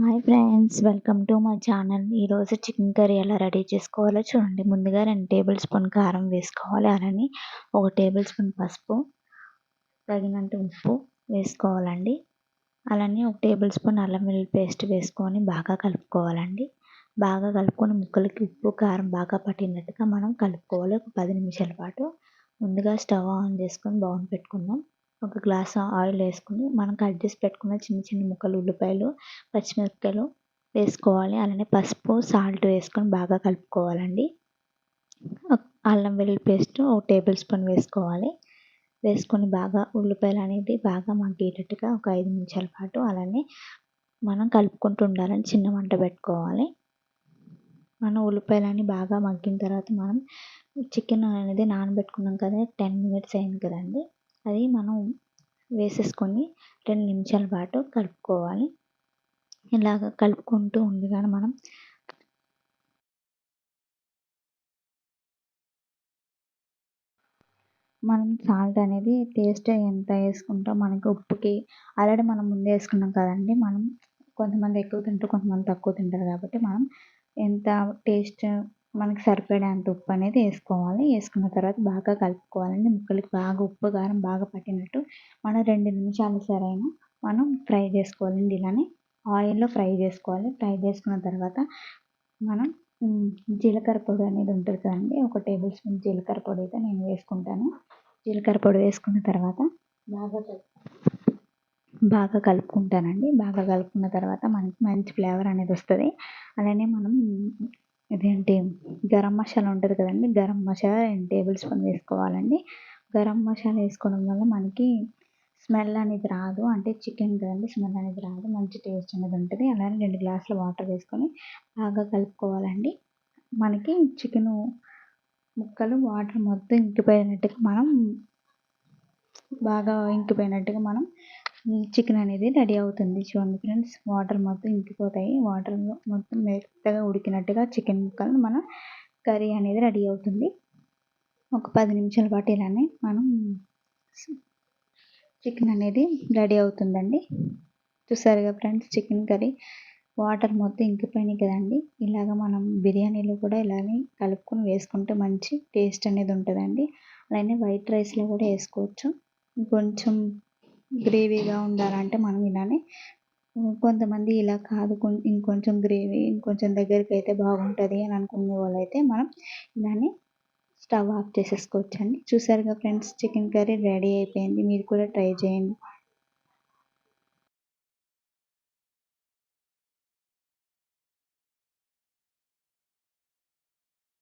Hi friends welcome to my channel. ఈరోజు chicken curry ఎలా ready చేసుకోవాలో చూడండి. ముందుగా రెండు టేబుల్ స్పూన్ కారం వేసుకోవాలి. అలానే ఒక టేబుల్ స్పూన్ పసుపు తగినంత ఉప్పు వేసుకోవాలండి. అలానే ఒక టేబుల్ స్పూన్ అల్లం వెల్లుల్లి పేస్ట్ వేసుకొని బాగా కలుపుకోవాలండి. బాగా కలుపుకొని ముక్కలకి ఉప్పు కారం బాగా పట్టినట్టుగా మనం కలుపుకోవాలి. ఒక పది నిమిషాల పాటు. ముందుగా స్టవ్ ఆన్ చేసుకొని బౌన్ పెట్టుకుందాం. ఒక గ్లాస్ ఆయిల్ వేసుకుని మనం కట్ చేసి పెట్టుకున్న చిన్న చిన్న ముక్కలు ఉల్లిపాయలు పచ్చిమిరపకాయలు వేసుకోవాలి. అలానే పసుపు సాల్ట్ వేసుకొని బాగా కలుపుకోవాలండి. అల్లం వెల్లుల్లి పేస్ట్ ఒక టేబుల్ స్పూన్ వేసుకోవాలి. వేసుకొని బాగా ఉల్లిపాయలు అనేది బాగా మగ్గేటట్టుగా ఒక ఐదు నిమిషాల పాటు అలానే మనం కలుపుకుంటూ ఉండాలని చిన్న మంట పెట్టుకోవాలి. మనం ఉల్లిపాయలన్నీ బాగా మగ్గిన తర్వాత మనం చికెన్ అనేది నానబెట్టుకున్నాం కదా టెన్ మినిట్స్ అయింది కదండి. అది మనం వేసేసుకొని రెండు నిమిషాల పాటు కలుపుకోవాలి. ఇలాగ కలుపుకుంటూ ఉండగానే మనం మనం సాల్ట్ అనేది టేస్ట్ ఎంత వేసుకుంటాం మనకి ఉప్పుకి ఆల్రెడీ మనం ముందే వేసుకున్నాం కదండి మనం కొంతమంది ఎక్కువ తింటారు కొంతమంది తక్కువ తింటారు కాబట్టి మనం ఎంత టేస్ట్ మనకి సరిపడేంత ఉప్పు అనేది వేసుకోవాలి. వేసుకున్న తర్వాత బాగా కలుపుకోవాలండి. ముక్కలకి బాగా ఉప్పు కారం బాగా పట్టినట్టు మనం రెండు నిమిషాలు సరైన మనం ఫ్రై చేసుకోవాలండి. ఇలానే ఆయిల్లో ఫ్రై చేసుకోవాలి. ఫ్రై చేసుకున్న తర్వాత మనం జీలకర్ర పొడి అనేది ఉంటుంది కదండి. ఒక టేబుల్ స్పూన్ జీలకర్ర పొడి అయితే నేను వేసుకుంటాను. జీలకర్ర పొడి వేసుకున్న తర్వాత బాగా బాగా కలుపుకుంటానండి. బాగా కలుపుకున్న తర్వాత మనకి మంచి ఫ్లేవర్ అనేది వస్తుంది. అలానే మనం ఇదేంటి? గరం మసాలా ఉంటుంది కదండి. గరం మసాలా రెండు టేబుల్ స్పూన్ వేసుకోవాలండి. గరం మసాలా వేసుకోవడం వల్ల మనకి స్మెల్ అనేది రాదు. అంటే చికెన్ కదండి స్మెల్ అనేది రాదు. మంచి టేస్ట్ అనేది ఉంటుంది. అలానే రెండు గ్లాసుల వాటర్ వేసుకొని బాగా కలుపుకోవాలండి. మనకి చికెను ముక్కలు వాటర్ మొత్తం ఇంకిపోయినట్టుగా మనం బాగా ఇంకిపోయినట్టుగా మనం చికెన్ అనేది రెడీ అవుతుంది. చూడండి ఫ్రెండ్స్ వాటర్ మొత్తం ఇంకిపోతాయి. వాటర్లో మొత్తం మెత్తగా ఉడికినట్టుగా చికెన్ ముక్కలు మన కర్రీ అనేది రెడీ అవుతుంది. ఒక పది నిమిషాల పాటు ఇలానే మనం చికెన్ అనేది రెడీ అవుతుందండి. చూసారుగా ఫ్రెండ్స్ చికెన్ కర్రీ వాటర్ మొత్తం ఇంకిపోయినాయి కదండి. ఇలాగ మనం బిర్యానీలో కూడా ఇలానే కలుపుకొని వేసుకుంటే మంచి టేస్ట్ అనేది ఉంటుందండి. అలానే వైట్ రైస్లో కూడా వేసుకోవచ్చు. కొంచెం గ్రేవీగా ఉండాలంటే మనం ఇలానే కొంతమంది ఇలా కాదు ఇంకొంచెం గ్రేవీ ఇంకొంచెం దగ్గరికి అయితే బాగుంటుంది అని అనుకునే వాళ్ళైతే మనం ఇలానే స్టవ్ ఆఫ్ చేసేసుకోవచ్చండి. చూసారుగా ఫ్రెండ్స్ చికెన్ కర్రీ రెడీ అయిపోయింది. మీరు కూడా ట్రై చేయండి.